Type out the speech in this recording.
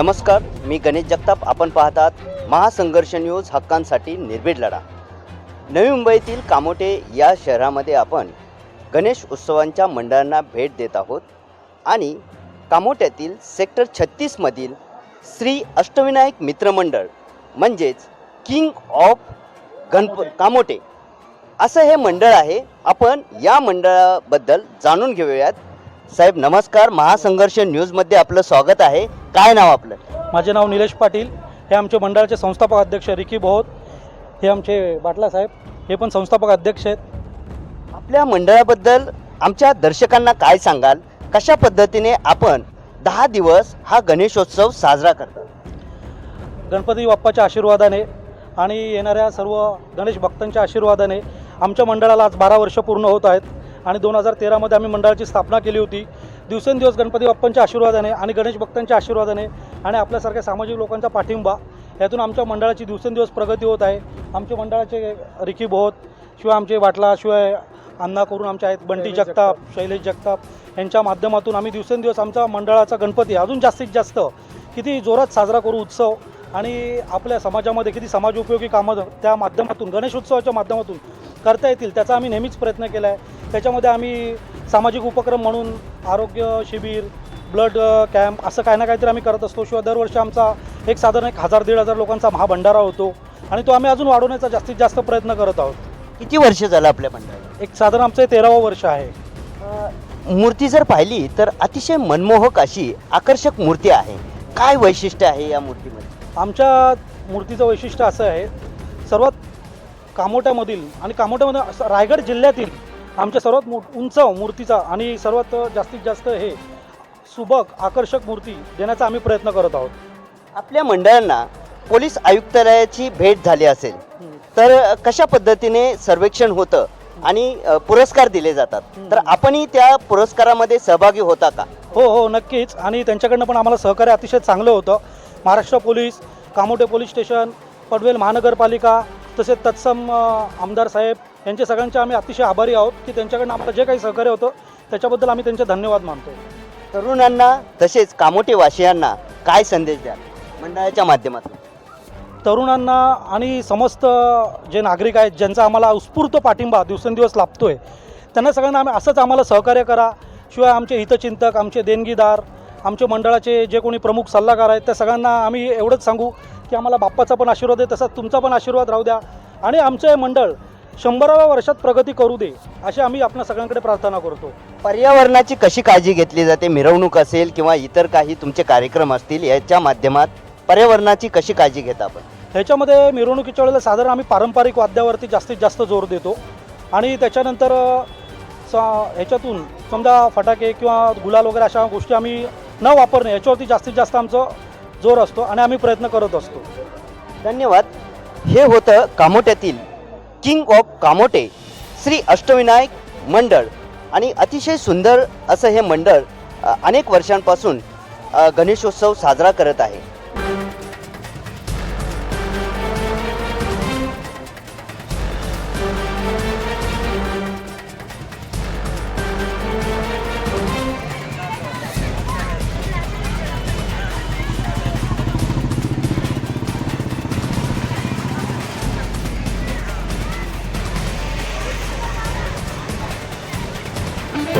नमस्कार मी गणेश जगताप. आपण पाहतात महासंघर्ष न्यूज हक्कांसाठी निर्भीड लढा. नवी मुंबईतील कामोटे या शहरामध्ये आपण गणेश उत्सवांच्या मंडळांना भेट देत आहोत आणि कामोट्यातील सेक्टर छत्तीसमधील श्री अष्टविनायक मित्रमंडळ म्हणजेच किंग ऑफ गणप कामोटे. असं हे मंडळ आहे. आपण या मंडळाबद्दल जाणून घेऊयात. साहेब नमस्कार. महासंघर्ष न्यूजमध्ये आपलं स्वागत आहे. काय नाव आपलं? माझे नाव निलेश पाटील. हे आमचे मंडळाचे संस्थापक अध्यक्ष रिकी बोहोत. हे आमचे बाटला साहेब. हे पण संस्थापक अध्यक्ष आहेत. आपल्या मंडळाबद्दल आमच्या दर्शकांना काय सांगाल? कशा पद्धतीने आपण दहा दिवस हा गणेशोत्सव साजरा करतात? गणपती बाप्पाच्या आशीर्वादाने आणि येणाऱ्या सर्व गणेश भक्तांच्या आशीर्वादाने आमच्या मंडळाला आज बारा वर्ष पूर्ण होत आहेत. आणि दोन हजार तेरामध्ये आम्ही मंडळाची स्थापना केली होती. दिवसेंदिवस गणपती बाप्पांच्या आशीर्वादाने आणि गणेश भक्तांच्या आशीर्वादाने आणि आपल्यासारख्या सामाजिक लोकांचा पाठिंबा यातून आमच्या मंडळाची दिवसेंदिवस प्रगती होत आहे. आमच्या मंडळाचे रिकी बोहोत शिवाय आमचे बाटला शिवाय अण्णा करून आमचे आहेत बंटी जगताप शैलेश जगताप. यांच्या माध्यमातून आम्ही दिवसेंदिवस आमचा मंडळाचा गणपती अजून जास्तीत जास्त किती जोरात साजरा करू उत्सव आणि आपल्या समाजामध्ये किती समाज उपयोगी कामं त्या माध्यमातून गणेश उत्सवाच्या माध्यमातून करता येतील त्याचा आम्ही नेहमीच प्रयत्न केला आहे त्याच्यामध्ये आम्ही सामाजिक उपक्रम म्हणून आरोग्य शिबिर ब्लड कॅम्प असं काही ना काहीतरी आम्ही करत असतो. शिवाय दरवर्षी आमचा एक साधारण एक हजार दीड हजार लोकांचा महाभंडारा होतो आणि तो आम्ही अजून वाढवण्याचा जास्तीत जास्त प्रयत्न करत आहोत. किती वर्ष झालं आपल्या मंडळाला एक साधारण आमचं तेरावं वर्ष आहे. मूर्ती जर पाहिली तर अतिशय मनमोहक अशी आकर्षक मूर्ती आहे. काय वैशिष्ट्य आहे या मूर्तीमध्ये? आमच्या मूर्तीचं वैशिष्ट्य असं आहे सर्वात कामोट्यामधील आणि कामोट्यामध्ये असं रायगड जिल्ह्यातील आमच्या सर्वात मो उंच मूर्तीचा आणि सर्वात जास्तीत जास्त हे सुबक आकर्षक मूर्ती देण्याचा आम्ही प्रयत्न करत आहोत. आपल्या मंडळांना पोलीस आयुक्तालयाची भेट झाली असेल तर कशा पद्धतीने सर्वेक्षण होतं आणि पुरस्कार दिले जातात? तर आपणही त्या पुरस्कारामध्ये सहभागी होता का? हो हो नक्कीच. आणि त्यांच्याकडनं पण आम्हाला सहकार्य अतिशय चांगलं होतं. Maharashtra police Kamothe police station Panvel महानगरपालिका तसेच तत्सम आमदार साहेब यांचे सगळ्यांचे आम्ही अतिशय आभारी आहोत की त्यांच्याकडनं आम्हाला जे काही सहकार्य होतं त्याच्याबद्दल आम्ही त्यांचे धन्यवाद मानतो तरुणांना तसेच कामोटे वासियांना काय संदेश द्या मंडळाच्या माध्यमातून. तरुणांना आणि समस्त जे नागरिक आहेत ज्यांचा आम्हाला उत्स्फूर्त पाठिंबा दिवसेंदिवस लाभतो आहे त्यांना सगळ्यांना आम्ही असंच आम्हाला सहकार्य करा. शिवाय आमचे हितचिंतक आमचे देणगीदार आमचे मंडळाचे जे कोणी प्रमुख सल्लागार आहेत त्या सगळ्यांना आम्ही एवढंच सांगू की आम्हाला बाप्पाचा पण आशीर्वाद आहे तसाच तुमचा पण आशीर्वाद राहू द्या. आणि आमचे हे मंडळ शंभराव्या वर्षात प्रगती करू दे अशी आम्ही आपल्या सगळ्यांकडे प्रार्थना करतो. पर्यावरणाची कशी काळजी घेतली जाते मिरवणूक असेल किंवा इतर काही तुमचे कार्यक्रम असतील याच्या माध्यमात पर्यावरणाची कशी काळजी घेता आपण? ह्याच्यामध्ये मिरवणुकीच्या वेळेला साधारण आम्ही पारंपरिक वाद्यावरती जास्तीत जास्त जोर देतो. आणि त्याच्यानंतर स ह्याच्यातून समजा फटाके किंवा गुलाल वगैरे अशा गोष्टी आम्ही न वापरणे याच्यावरती जास्तीत जास्त आमचं जोर असतो आणि आम्ही प्रयत्न करत असतो. धन्यवाद. हे होतं कामोट्यातील किंग ऑफ कामोटे श्री अष्टविनायक मंडळ. आणि अतिशय सुंदर असं हे मंडळ अनेक वर्षांपासून गणेशोत्सव साजरा करत आहे. Yeah.